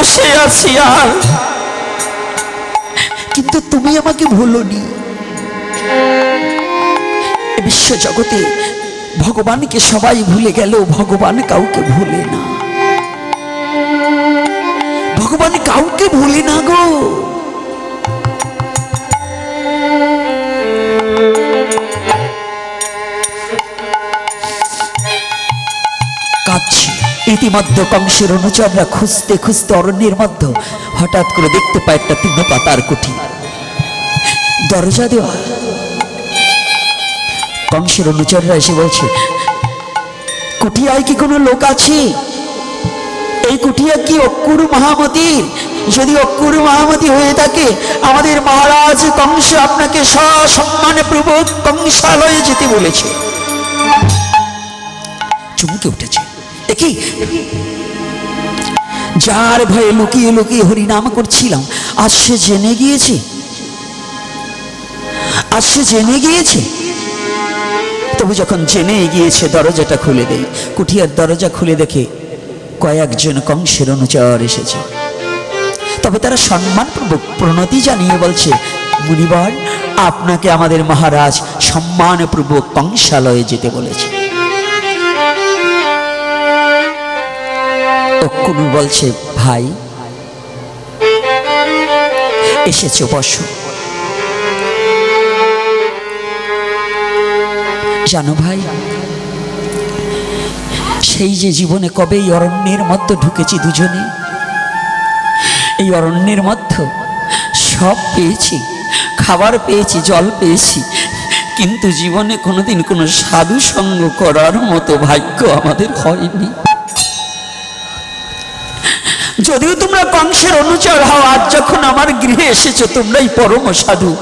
বসে আছি আর। কিন্তু তুমি আমাকে ভুলনি। বিশ্ব জগতে ভগবানকে সবাই ভুলে গেল ভগবান কাউকে ভুলে না। ভগবান কাউকে ভুলে না গো। ইতিমধ্যে কংসের অনুচররা খুঁজতে খুঁজতে অরণ্যের মধ্যে হঠাৎ করে দেখতে পায় একটা তীর্ণ পাতার কুঠি। দরজা দেওয়া। কংসের অনুচররা এসে বলছে কুটিয়ায় কি কোনো লোক আছে? এই কুটিয়া কি অক্কুর মহামতির? যদি অক্কুর মহামতি হয়ে থাকে, আমাদের মহারাজ কংস আপনাকে সসম্মানে প্রবোধ কংসালয়ে যেতে বলেছে। চমকে উঠেছে। দেখি। যার ভয়ে লুকিয়ে লুকিয়ে হরিনাম করছিলাম, আজ সে জেনে গিয়েছে। আজ সে জেনে গিয়েছে। তবু যখন জেনে গিয়েছে, দরজাটা খুলে দেয় কুঠিয়ার দরজা খুলে দেখে কয়েকজন কংসের অনুচর এসেছে। তবে তারা সম্মানপূর্বক প্রণতি জানিয়ে বলছে মুনিবর আপনাকে আমাদের মহারাজ সম্মানপূর্বক কংসালয়ে যেতে বলেছে। অক্ষুণু বলছে, ভাই, এসেছ, বসো। জানো ভাই, সেই যে জীবনে কবে এই অরণ্যের মধ্যে ঢুকেছি দুজনে, এই অরণ্যের মধ্যে সব পেয়েছি, খাবার পেয়েছি, জল পেয়েছি, কিন্তু জীবনে কোনোদিন কোনো সাধু সঙ্গ করার মতো ভাগ্য আমাদের হয়নি। যদিও তোমরা কংসের অনুচর হও, আজ যখন আমার গৃহে এসেছ, তোমরাই পরম সাধু।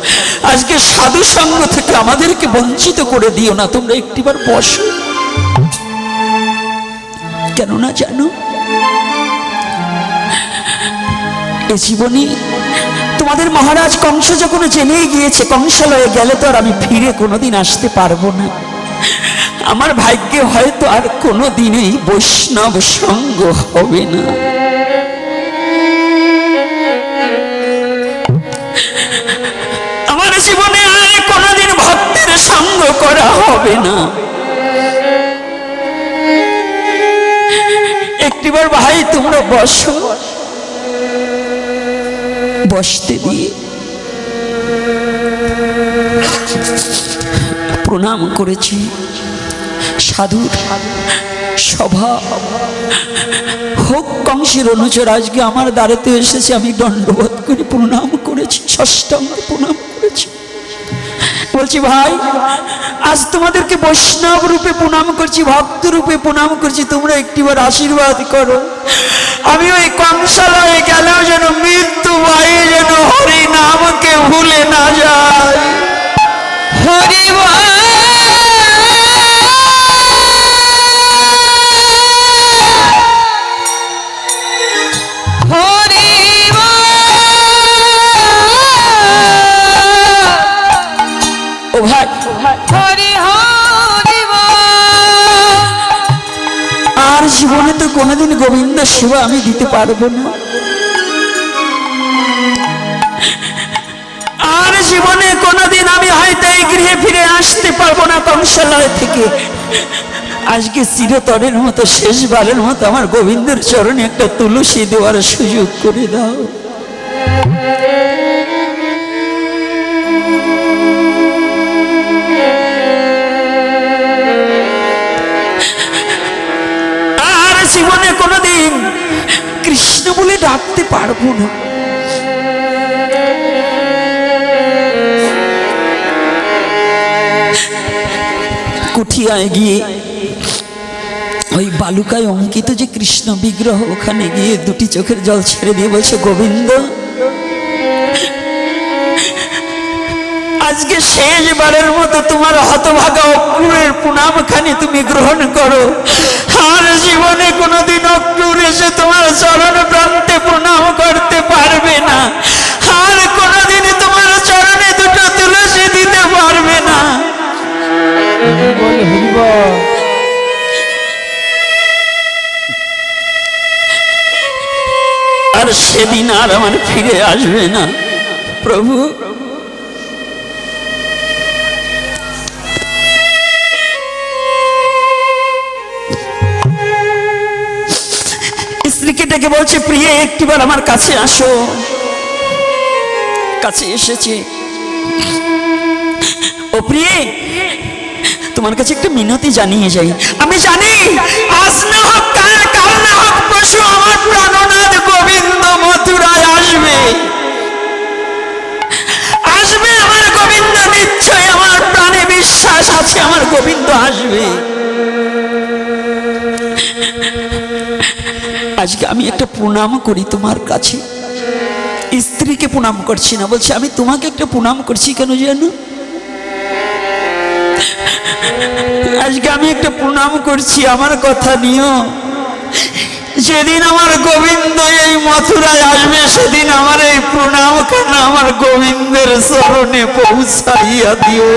আজকে সাধু সঙ্গ থেকে আমাদেরকে বঞ্চিত করে দিও না, তোমরা একটিবার বসো। কেননা জানো, এ জীবনী তোমাদের মহারাজ কংস যখন জেলেই গিয়েছে, কংসালয়ে গেলে তো আর আমি ফিরে কোনোদিন আসতে পারব না। আমার ভাগ্যে হয়তো আর কোনো দিনেই বৈষ্ণব সঙ্গ হবে না। হবে না। একটিবার ভাই, তোমরা বসো। বসতে দিয়ে প্রণাম করেছি। সাধুর সভা হোক কংসের অনুচর, আজকে আমার দ্বারেতে এসেছে, আমি দণ্ডবোধ করে প্রণাম করেছি ষষ্ঠাঙ্গ প্রণাম করেছি। বলছি ভাই, আজ তোমাদেরকে বৈষ্ণব রূপে প্রণাম করছি, ভক্ত রূপে প্রণাম করছি, তোমরা একটিবার আশীর্বাদ করো। আমি ওই কংসালয়ে গেলেও যেন মৃত্যু ভাই যেন হরি নামকে ভুলে না যায় হরি ও আর জীবনে তো কোনোদিন গোবিন্দ সেবা আমি দিতে পারব না। আর জীবনে কোনোদিন আমি হয়তো এই গৃহে ফিরে আসতে পারব না কংসালয় থেকে। আজকে চিরতরের মতো, শেষবারের মতো আমার গোবিন্দের চরণে একটা তুলসী দেওয়ার সুযোগ করে দাও। আর জীবনে কোনোদিন কৃষ্ণ বলে ডাকতে পারব না। কুঠিয়ায় গিয়ে ওই বালুকায় অঙ্কিত যে কৃষ্ণ বিগ্রহ, ওখানে গিয়ে দুটি চোখের জল ছেড়ে দিয়ে বলছে, গোবিন্দ আজকে শেষবারের মতো তোমার হতভাগা অক্রুরের প্রণামখানি তুমি গ্রহণ করো। আর জীবনে কোনোদিন অক্রুর এসে তোমার চরণ প্রান্তে প্রণাম করতে পারবে না। আর কোনোদিন তোমার চরণে দুটো তুলসী দিতে পারবে না। আর সেদিন আর আমার ফিরে আসবে না। প্রভু ডেকে বলছে, প্রিয়, একটিবার আমার কাছে আসো। কাছে এসেছে। ও প্রিয়ে, তোমার কাছে একটা মিনতি জানিয়ে যাই। আমি জানি আজ না হোক কাল না হোক, পশু আমার গোবিন্দ মথুরায় আসবে। আসবে আমার গোবিন্দ নিশ্চয় আমার প্রাণে বিশ্বাস আছে, আমার গোবিন্দ আসবে। আজকে আমি একটা প্রণাম করি তোমার কাছে। স্ত্রীকে প্রণাম করছি না, বলছি, আমি তোমাকে একটা প্রণাম করছি কেন জানো আজকে আমি একটা প্রণাম করছি, আমার কথা নিও। যেদিন আমার গোবিন্দ এই মথুরায় আসবে, সেদিন আমার এই প্রণাম কেন আমার গোবিন্দের স্মরণে পৌঁছাইয়া দিও।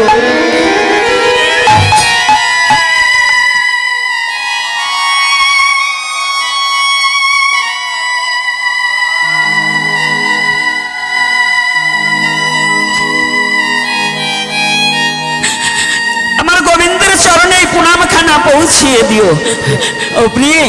পৌঁছিয়ে দিও। প্রিয়ে